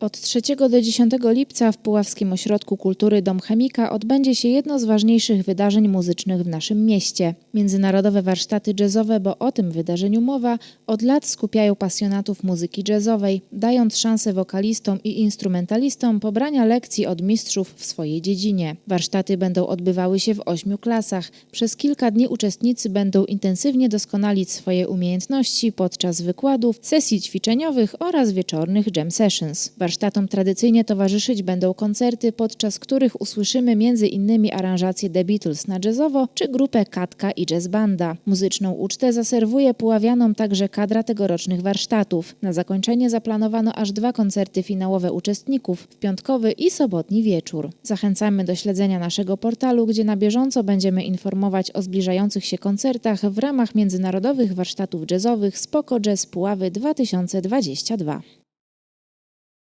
Od 3 do 10 lipca w Puławskim Ośrodku Kultury Dom Chemika odbędzie się jedno z ważniejszych wydarzeń muzycznych w naszym mieście. Międzynarodowe warsztaty jazzowe, bo o tym wydarzeniu mowa, od lat skupiają pasjonatów muzyki jazzowej, dając szansę wokalistom i instrumentalistom pobrania lekcji od mistrzów w swojej dziedzinie. Warsztaty będą odbywały się w ośmiu klasach. Przez kilka dni uczestnicy będą intensywnie doskonalić swoje umiejętności podczas wykładów, sesji ćwiczeniowych oraz wieczornych jam sessions. Warsztatom tradycyjnie towarzyszyć będą koncerty, podczas których usłyszymy m.in. aranżację The Beatles na jazzowo czy grupę Katka i Jazz Banda. Muzyczną ucztę zaserwuje Puławianom także kadra tegorocznych warsztatów. Na zakończenie zaplanowano aż dwa koncerty finałowe uczestników w piątkowy i sobotni wieczór. Zachęcamy do śledzenia naszego portalu, gdzie na bieżąco będziemy informować o zbliżających się koncertach w ramach międzynarodowych warsztatów jazzowych Spoko Jazz Puławy 2022.